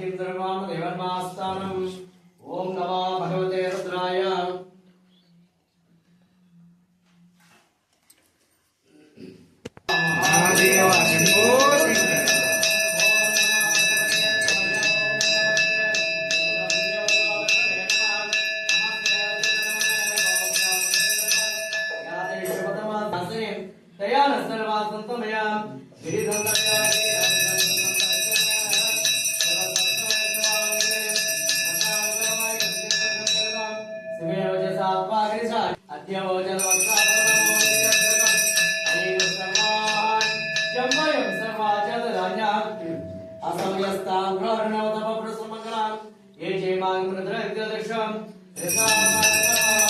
శ్రీం సర్వామ దేవర్మాస్థానం. ఓం నమో భగవతే రుద్రాయ. మహాదేవ శంభో శంకర అసమయస్తాం గ్రహణవతపృసమంగళం ఏ జయమాం మృద్రగ్యదక్షం శాంతం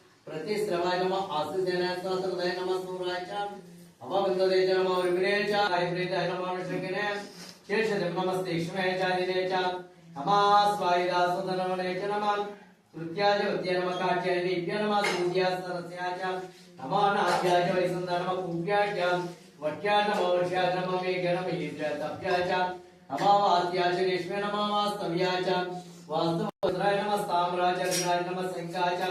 ज्येष्ठाय कनिष्ठ नम पूर्वजाय परजाय च नमो मध्यमाय मगर्वाय नम जगन्याय च बुद्धिने नम सोभ्याय नमो याम्या च क्षेम्य नम वरुणयाय नम स्मोख्याय च अवसान्य नमो वन्याय गक्षाय नम स्रवाय च प्रतिस्रवाय नम आसिसेनाय सहस्रदाय नम सूराय च अवबन्धदे च नमो विग्रे च आयप्रेताय नमो अनुशङ्किने शेषदेव नमस्ते क्ष्मे च दिने च नमः स्वायुदासुतनमने च नमः तृतीयाय वत्य नमः काट्याय निभ्य नमः सूर्या सरस्याय च नमो नाभ्याय च वैसन्दा नमः कुम्भ्याय च वट्याय नमः वर्ष्याय नमः मेघ्य नमः ईद्राय तप्याय च नमो वात्याय च रेष्मे नमः वास्तव्याय च वास्तवद्राय नमः ताम्राय च अग्नाय नमः शङ्काय च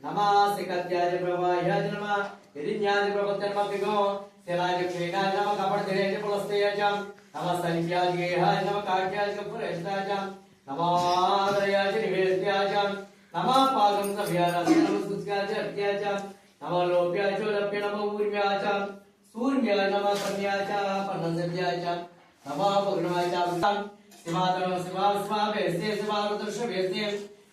नमः तार्याय लाध्याय नमः सिद्ध्याय च पेन्याय च नमः सिकत्याय च प्रवाह्याय च नमः यदिन्याय च प्रपत्याय नमः पिगो शिलाय च क्षीणाय च नमः कपटधिरे च पुलस्तेय च नमः सलिप्याय च गेहाय च नमः काट्याय च पुरेष्टाय च नमः आदरयाय च निवेद्याय च नमः पागं सभ्याय च नमः सुस्याय च हत्याय च नमः लोप्याय च लप्य नमः ऊर्म्याय च सूर्याय नमः कन्याय च पन्नसभ्याय च नमः पूर्णाय च शिवातम शिवा शिवा वेस्ते शिवा रुद्रश वेस्ते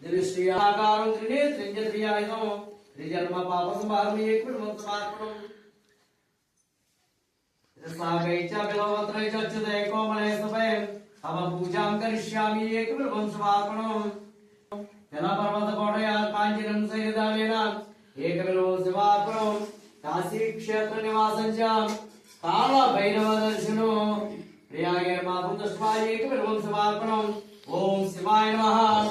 దివిశ్రీయాకారం త్రినేత్రింజ త్రియాయుధం త్రిజన్మ పాప సంభారణీయ కుటుంబం పూజాం కరిష్యామి ఏకవిధం జలపర్వత కోటయా కాంచనం సైదావేన ఏకవిధం శివార్పణం కాశీ క్షేత్ర నివాసం చ కాల భైరవ దర్శనం ఓం శివాయ నమః.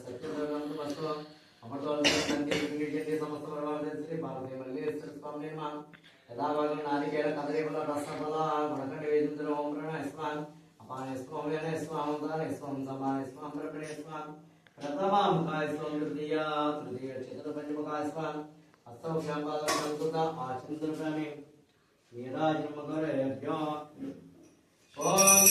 मेरा जन्म कर ओम